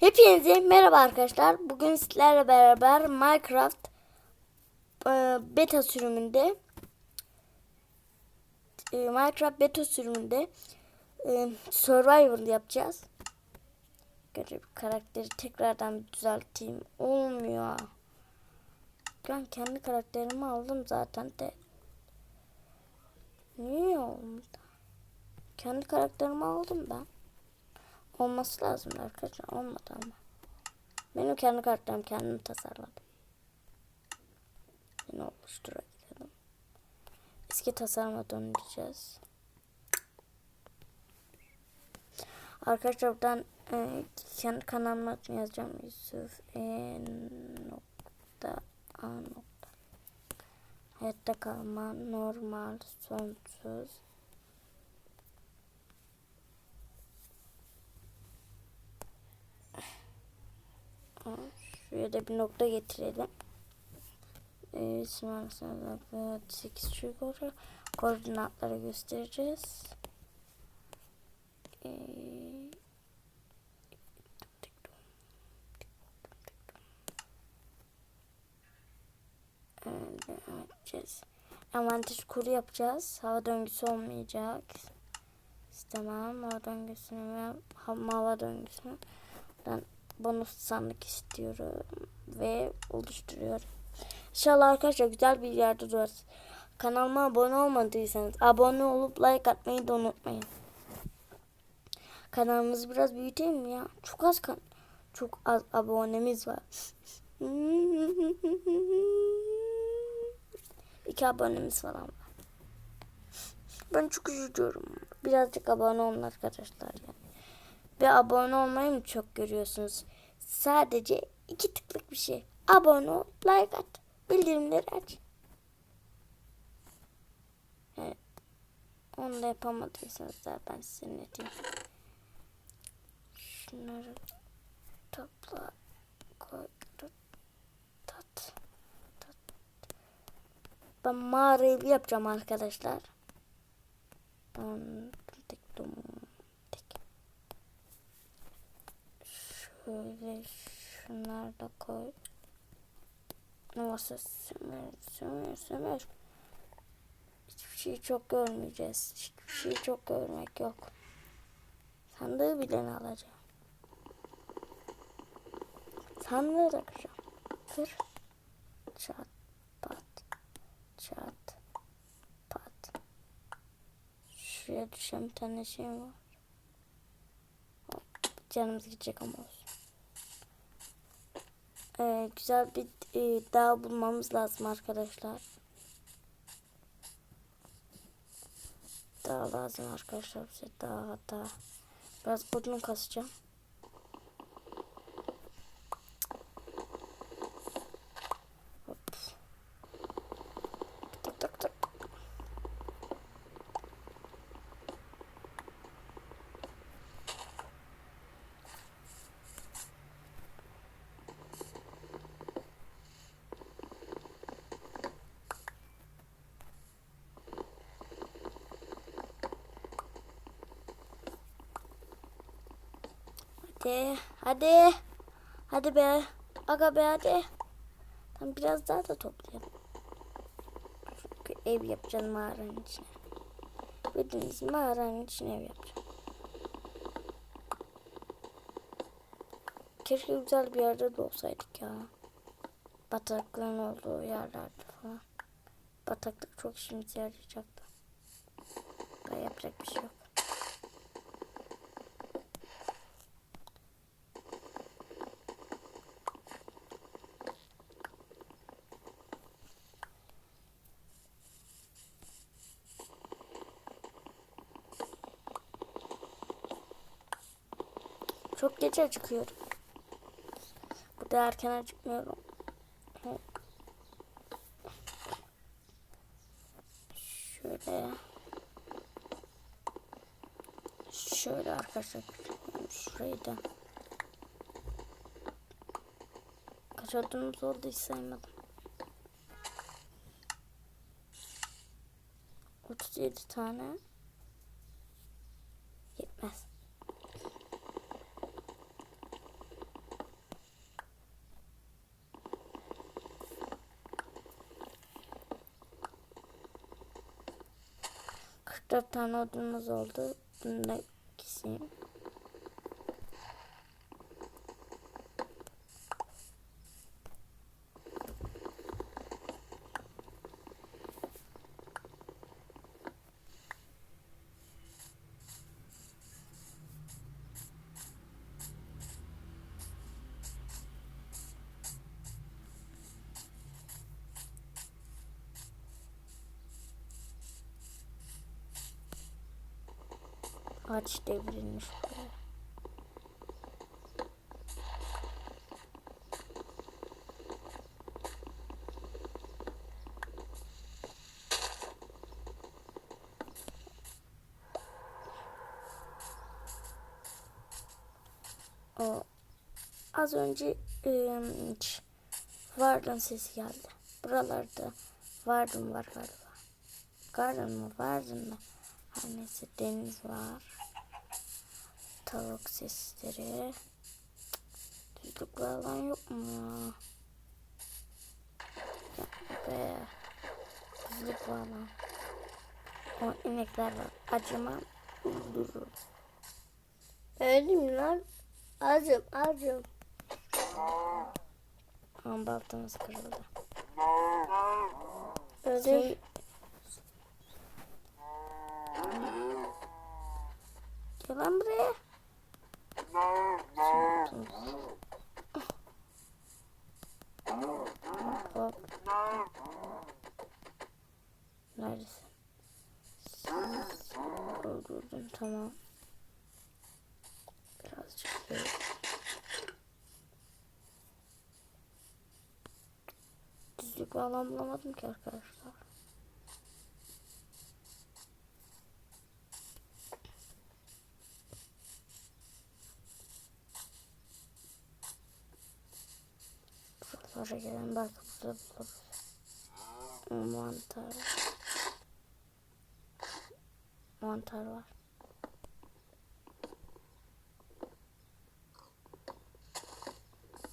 Hepinize merhaba arkadaşlar. Bugün sizlerle beraber Minecraft e, beta sürümünde e, Minecraft beta sürümünde e, Survivor yapacağız. Bir karakteri tekrardan bir düzelteyim. Olmuyor. Ben kendi karakterimi aldım zaten de. Niye olmadı? Kendi karakterimi aldım ben. Olması lazım arkadaşlar. Olmadı ama. Benim kendi karakterim kendim tasarladım. Yine oluşturalım. Eski tasarıma döneceğiz. Arkadaşlar buradan e, kendi kanalıma yazacağım. Yusuf E nokta A nokta. Hayatta kalma normal sonsuz Şuraya da bir nokta getirelim. Ee, şimdi 8 yukarı koordinatları göstereceğiz. Ee, yapacağız. Envanter kuru yapacağız. Hava döngüsü olmayacak. İstemem. Hava döngüsünü ve hava döngüsünü. Ben bonus sandık istiyorum ve oluşturuyorum. İnşallah arkadaşlar güzel bir yerde durarız. Kanalıma abone olmadıysanız abone olup like atmayı da unutmayın. Kanalımızı biraz büyütelim mi ya? Çok az kan çok az abonemiz var. İki abonemiz falan var. Ben çok üzülüyorum. Birazcık abone olun arkadaşlar yani. Ve abone olmayı mı çok görüyorsunuz? Sadece iki tıklık bir şey. Abone ol, like at, bildirimleri aç. Evet. Onu da yapamadıysanız da ben size ne diyeyim. Şunları topla, koy, tut, tat. Ben mağara evi yapacağım arkadaşlar. Ben tek dum. Şöyle şunları da koy. Ne varsa sömür, sömür, sömür. Hiçbir şeyi çok görmeyeceğiz. Hiçbir şeyi çok görmek yok. Sandığı bile ne alacağım? Sandığı da. Kır. Çat. Pat. Çat. Pat. Şuraya düşen bir tane şey var. Canımız gidecek ama olsun e, güzel bir e, dağ bulmamız lazım arkadaşlar. Dağ lazım arkadaşlar bize dağ dağ. Biraz odun kasacağım. Hadi. Hadi. Hadi be. Aga be hadi. Tam biraz daha da toplayalım. Çünkü ev yapacağım mağaranın içine. Bildiğiniz mağaranın içine ev yapacağım. Keşke güzel bir yerde de olsaydık ya. Bataklığın olduğu yerlerde falan. Bataklık çok işimize yarayacaktı. Daha yapacak bir şey yok. Çok geç acıkıyorum. Burada erken acıkmıyorum. Şöyle. Şöyle arkadaşlar. Şurayı da. Kaç olduğumuz oldu hiç saymadım. 37 tane. 44 tane odunumuz oldu. Bunu da Ağaç devrilmiş buraya. O az önce ç- Vardın sesi geldi. Buralarda Vardın var galiba. Garden mı? Vardın mı? Her neyse deniz var. Tavuk sesleri. Düzlük alan yok mu ya? Be. Düzlük alan. O inekler var. Acımam. Öldürür. Öldüm lan. Acım acım. Ama baltamız kırıldı. Öldüm. Gel lan buraya. Hop. Neredesin? Öldürdüm tamam. Birazcık böyle. Düzlük bağlam bulamadım ki arkadaşlar. Buralara gelen belki burada buluruz. Mantar. Mantar var.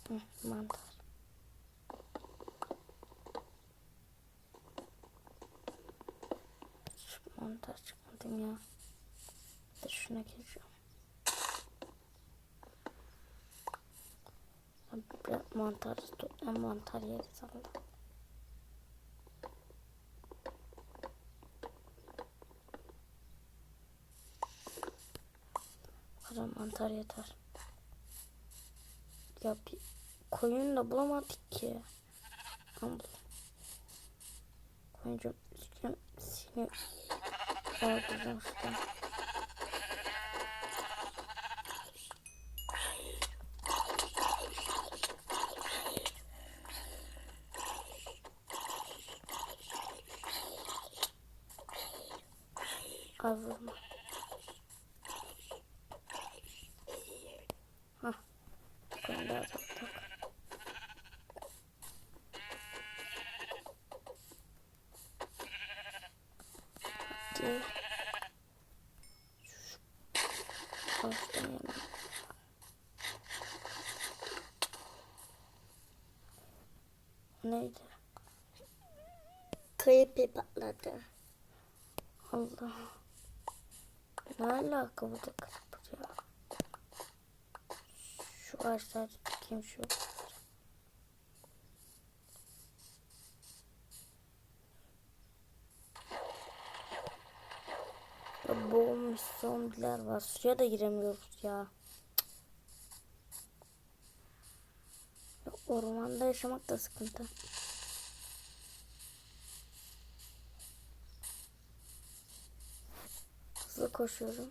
Hı, mantar. Şu mantar çıkmadım ya. Bir de şuna gireceğim. Mantar tuttum. Mantar Allah. Bu kadar mantar yeter. Ya bir koyun da bulamadık ki. Ama Koyuncu seni öldüreceğim şuradan. Neydi? Creepy patladı. Allah. Ne alaka bu da kırpır ya? Şu ağaçlar kim şu? Ya boğulmuş zombiler var. Suya da giremiyoruz ya. Ormanda yaşamak da sıkıntı. Hızlı koşuyorum.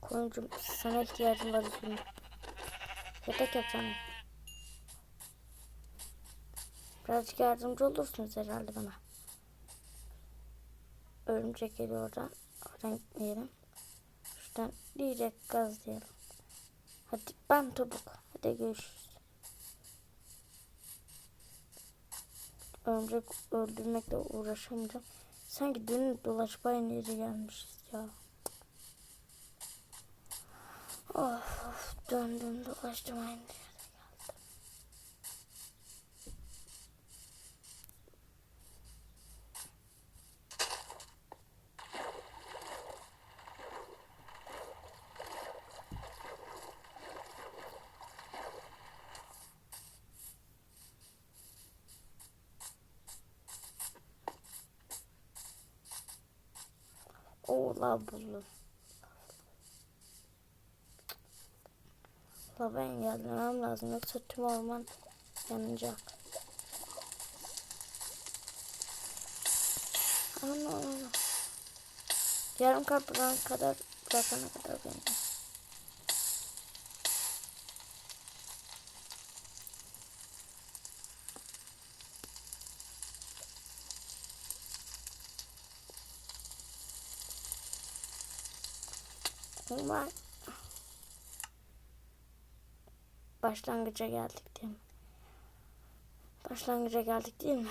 Koyuncum sana ihtiyacım var üzgünüm. Yatak yapacağım. Birazcık yardımcı olursunuz herhalde bana. Örümcek geliyor oradan. Oradan gitmeyelim. Şuradan direkt gazlayalım. Hadi ben topuk. Hadi görüşürüz. Örümcek öldürmekle uğraşamayacağım. Sanki dönüp dolaşıp aynı yere gelmişiz ya. Of, of döndüm dolaştım aynı yere Oo lav buldum. Lava engellemem lazım yoksa tüm orman yanacak. Ana ana. Yarım kalp bırakana kadar bırakana kadar beni. Umar. Başlangıca geldik değil mi? Başlangıca geldik değil mi?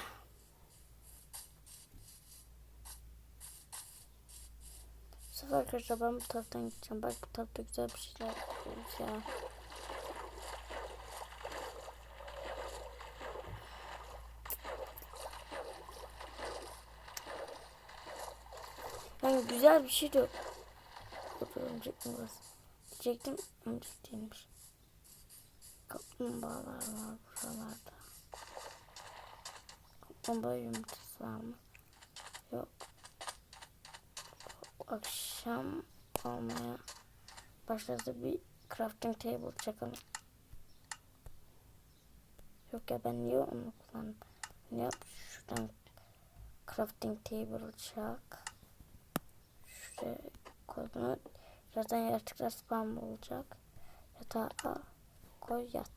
Bu sefer arkadaşlar ben bu taraftan gideceğim. Bak bu tarafta güzel bir şeyler yapıyoruz ya. Yani güzel bir şey de örümcek mi burası? Diyecektim örümcek değilmiş. Kaplumbağalar var buralarda. Kaplumbağa yumurtası var mı? Yok. Akşam olmaya başladı bir crafting table çakalım. Yok ya ben niye onu kullandım? Ne yap? Şuradan crafting table çak. Şuraya koy Birazdan yaratıklar spam olacak. Yatağa koy yat.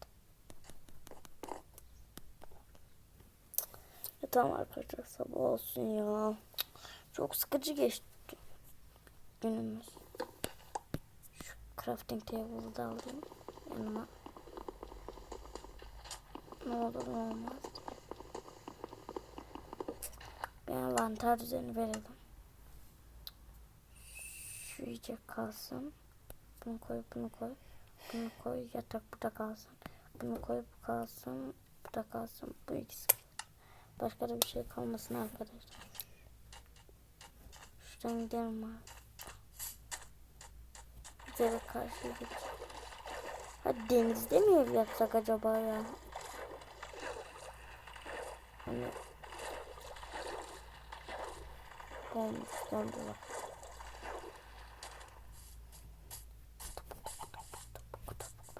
Ya tamam arkadaşlar sabah olsun ya. Çok sıkıcı geçti günümüz. Şu crafting table'ı da alayım yanıma. Ne olur ne olmaz. Bir envanter düzeni verelim. İyice kalsın. Bunu koy, bunu koy. Bunu koy, yatak burada kalsın. Bunu koy, bu kalsın. Bu da kalsın. Bu ikisi. Başka da bir şey kalmasın arkadaşlar. Şuradan gidelim abi. Güzel karşıya. Hadi denizde mi ev yapsak acaba ya? Hani. Ben topuk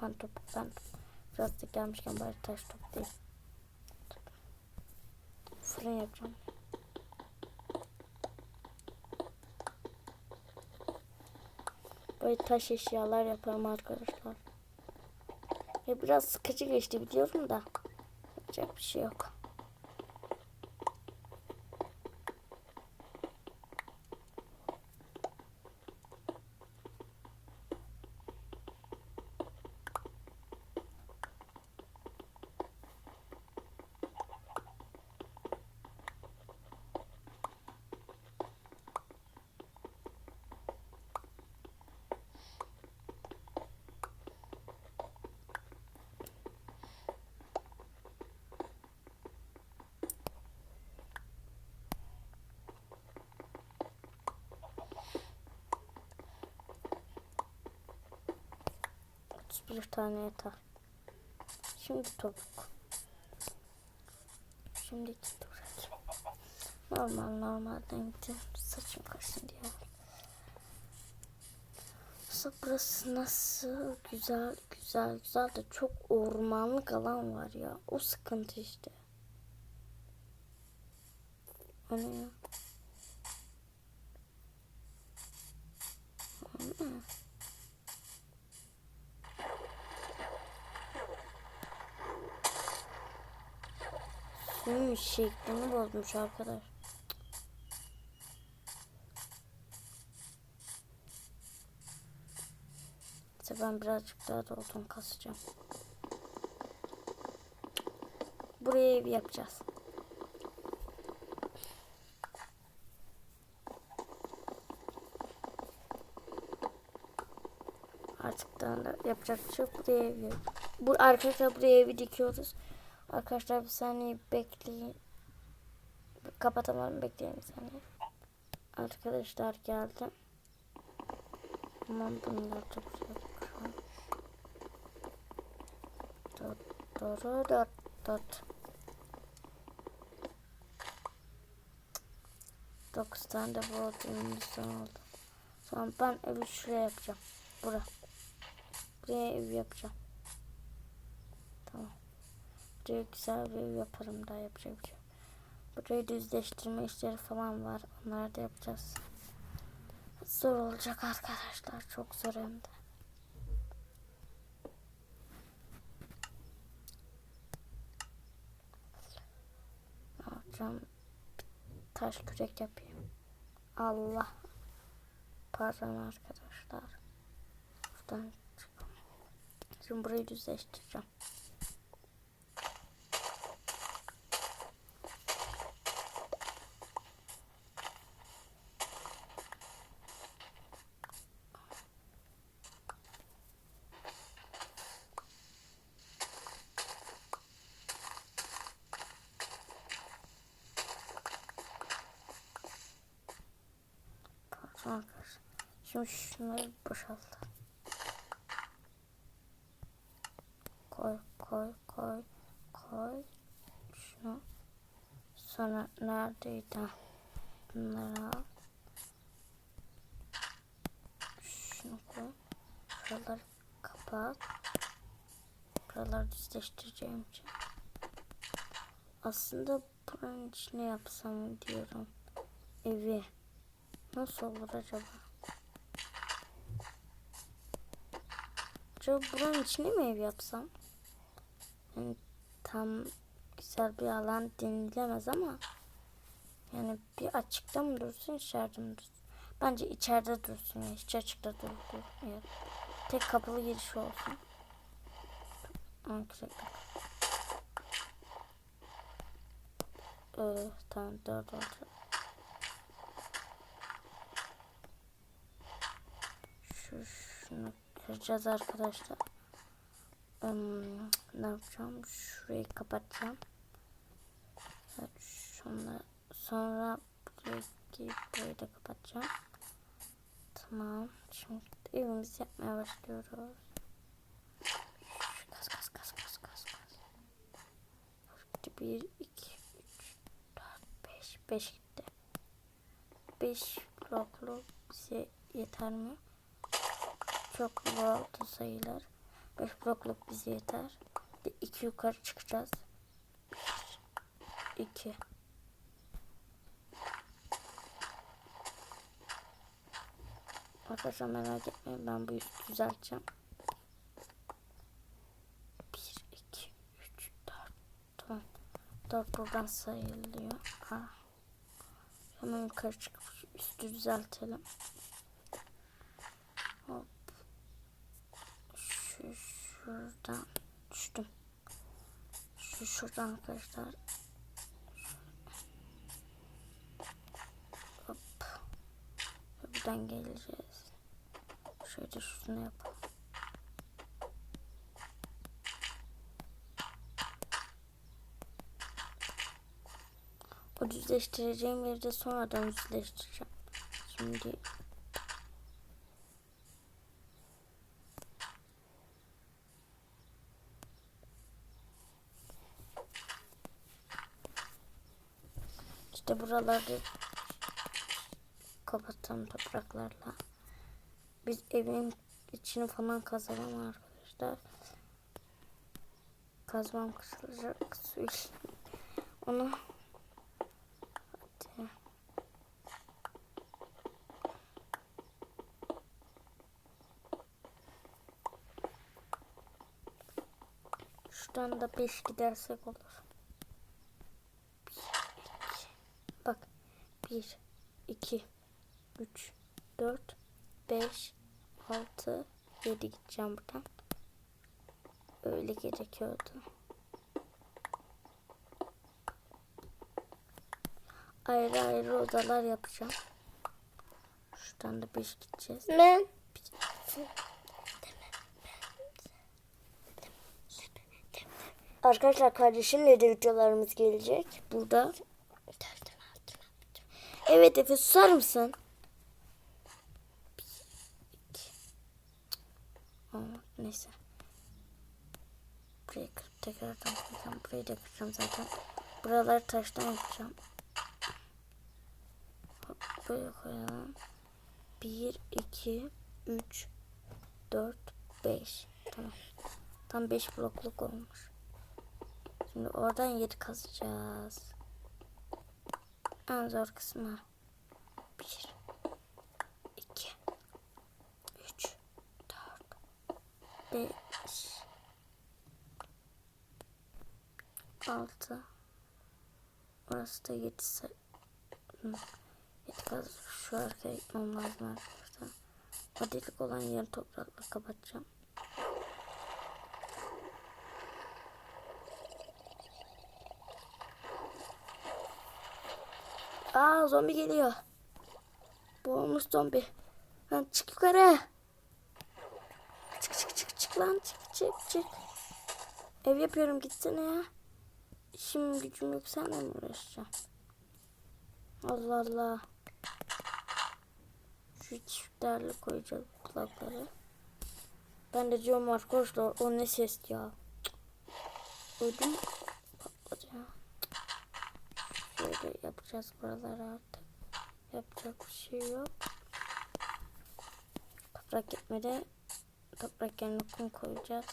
ben biraz da gelmişken bari taş toplayayım. Fırın yapacağım. Böyle taş eşyalar yaparım arkadaşlar. Ya biraz sıkıcı geçti biliyorum da. Yapacak bir şey yok. Bir tane yeter. Şimdi topuk. Şimdi tuvalet. Normal normalden gidelim. Saçım kaşın diye. Nasıl burası nasıl güzel güzel güzel de çok ormanlık alan var ya. O sıkıntı işte. Ne ya? Suyun şeklini bozmuş arkadaş. İşte ben birazcık daha da odun kasacağım. Buraya ev yapacağız. Artık daha da yapacak bir şey yok. Buraya ev yap- Bu arkadaşlar buraya evi dikiyoruz. Arkadaşlar bir saniye bekleyin. Kapatamam bekleyin bir saniye. Arkadaşlar geldi. Aman bunlar çok yapıyor. Dot dot dot dot. Dokuz tane de bu odunumuzdan oldu. Tamam ben evi şuraya yapacağım. Bura. Buraya ev yapacağım. Buraya güzel bir ev yaparım daha yapacak bir şey. yok. Burayı düzleştirme işleri falan var. Onları da yapacağız. Zor olacak arkadaşlar. Çok zor hem de. Ne? Taş kürek yapayım. Allah. Pardon arkadaşlar. Buradan çıkalım. Şimdi burayı düzleştireceğim. Pardon arkadaşlar. Şimdi şunları boşalt. Koy koy koy koy. Şunu. Sonra neredeydi? Bunları al. Şunu koy. Buraları kapat. Buraları düzleştireceğim için. Aslında buranın içine yapsam diyorum. Evi. Nasıl olur acaba? Acaba buranın içine mi ev yapsam? Yani tam güzel bir alan denilemez ama yani bir açıkta mı dursun içeride mi dursun? Bence içeride dursun ya. Hiç açıkta durdur. Evet. Tek kapılı giriş olsun. Güzel. Ee, tamam dört oldu. Şu şunu kıracağız arkadaşlar. Hmm, ne yapacağım? Şurayı kapatacağım. Evet, şunu sonra burayı burayı da kapatacağım. Tamam. Şimdi evimizi yapmaya başlıyoruz. Kas kas kas kas kas kas. Bir, iki, üç, dört, beş. Beş gitti. Beş bloklu bize yeter mi? Çok oldu sayılar. 5 blokluk bize yeter. Bir iki yukarı çıkacağız. 2 Arkadaşlar merak etmeyin ben bu üstü düzelteceğim. 1 2 3 4 Tamam. 4 buradan sayılıyor. Ha. Hemen yukarı çıkıp üstü düzeltelim. Hop. Şu şuradan düştüm. Şu şuradan arkadaşlar. Hop. Buradan geleceğiz. Şöyle şunu yapalım. O düzleştireceğim yeri de sonradan düzleştireceğim. Şimdi İşte buraları kapatalım topraklarla. Biz evin içini falan kazalım arkadaşlar. Kazmam kısılacak. Su Onu hadi. Şuradan da 5 gidersek olur. Bak. 1, 2, 3, 4, 5, 6, 7 gideceğim buradan. Öyle gerekiyordu. Ayrı ayrı odalar yapacağım. Şuradan da 5 gideceğiz. Ben Arkadaşlar kardeşimle de videolarımız gelecek. Burada. Evet Efe susar mısın? Neyse. Burayı kırıp tekrardan koyacağım. Burayı da kıracağım zaten. Buraları taştan yapacağım. Hop, böyle koyalım. 1, 2, 3, 4, 5. Tamam. Tam 5 blokluk olmuş. Şimdi oradan yeri kazacağız. En zor kısmı. 1, 2, 3, 4, 5, 6. Orası da 7 sayı. Yedi kaz şu arkaya gitmem lazım arkadaşlar. O olan yeri toprakla kapatacağım. Aa zombi geliyor. Boğulmuş zombi. Lan çık yukarı. Çık çık çık çık lan çık çık çık. Ev yapıyorum gitsene ya. İşim gücüm yok senle mi uğraşacağım? Allah Allah. Şu çiftlerle koyacağız kulakları. Ben de diyorum arkadaşlar o ne ses ya. Ödüm patladı ya. Şöyle yapacağız buraları artık. Yapacak bir şey yok. Toprak gitmedi. Toprak yerine kum koyacağız.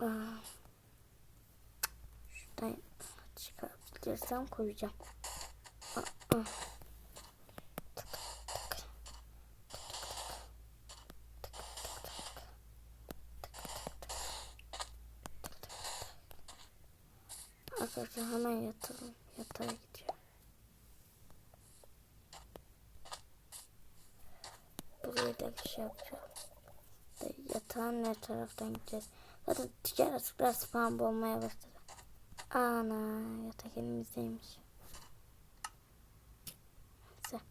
Aa. Şuradan çıkartabilirsem koyacağım. Aa, aa. Arkadaşlar hemen yatalım. Yatağa gidiyor. Buraya da bir şey yapacağım. De Yatağın ne taraftan gideceğiz? Zaten ticaret biraz spam olmaya başladı. Ana yatak elimizdeymiş. Neyse.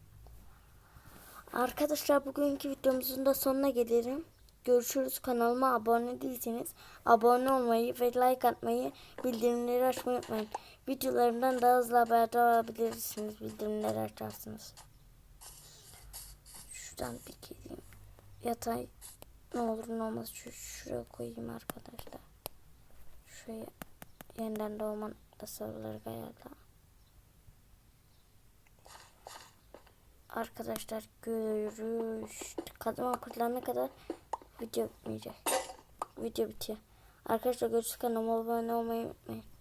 Arkadaşlar bugünkü videomuzun da sonuna gelirim. Görüşürüz. Kanalıma abone değilseniz abone olmayı ve like atmayı, bildirimleri açmayı unutmayın. Videolarımdan daha hızlı haberdar olabilirsiniz bildirimleri açarsınız. Şuradan bir geleyim. Yatay ne olur ne olmaz şu şuraya koyayım arkadaşlar. Şuraya yeniden doğma tasarıları ayarla. Arkadaşlar görüş. Kadın okullarına kadar video bitmeyecek. Video bitiyor. Arkadaşlar görüşürüz kanalıma abone olmayı unutmayın.